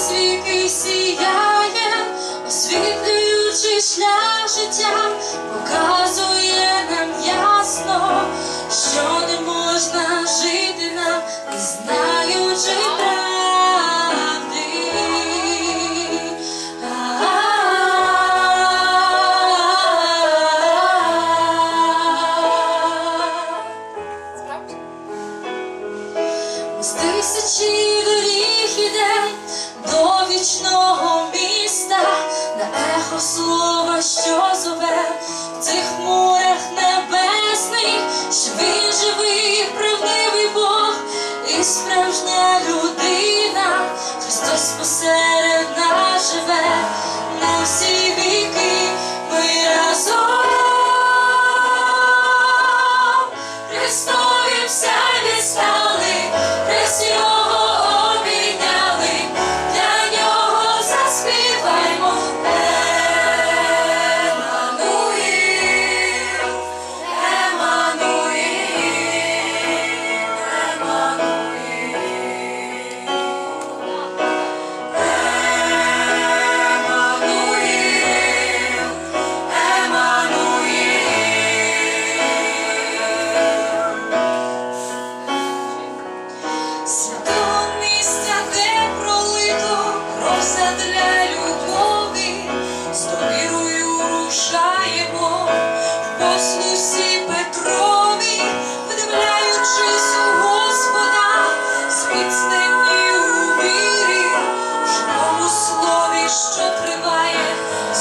крізь віки сіяє, освітлюючи шлях життя, тисячі доріг іде до вічного міста, на ехо слова, що зове в цих мурах небесних, він живий, правдивий Бог і справжня людина, Христос посеред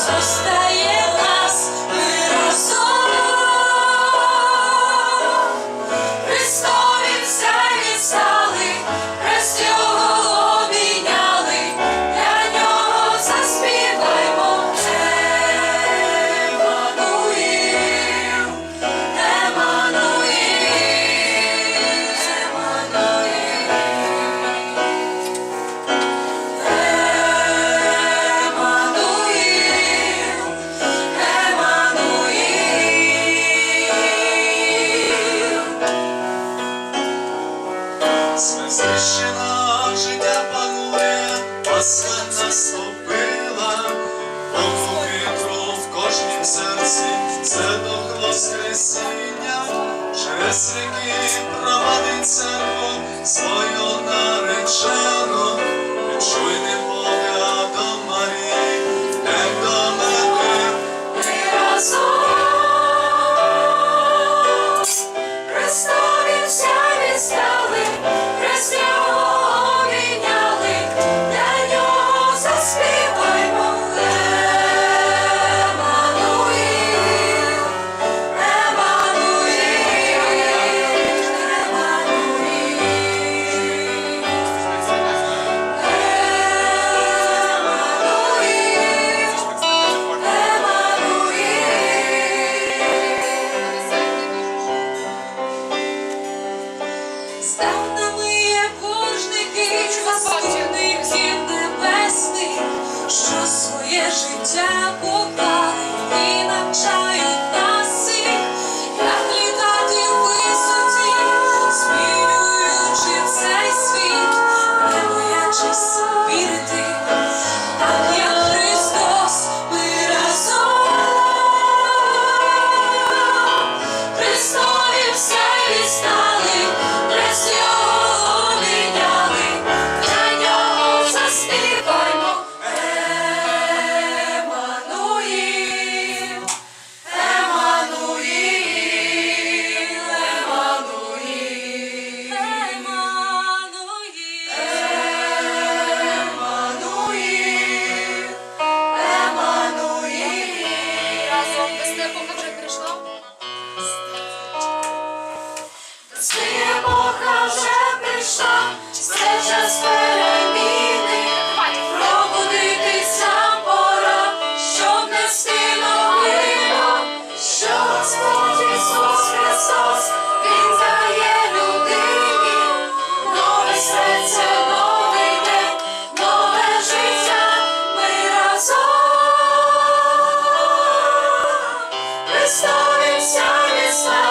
so stay. Священа життя панує, Пасха наступила, Богу вітру в кожнім серці, це дух Воскресіння, через віки провадить церкву свою наречену, життя нас. час переміни, пробудитися пора, щоб нести новина, що Господь Ісус Христос, Він дає людині, нове серце, новий день, нове життя, ми разом, виставимося, віслав.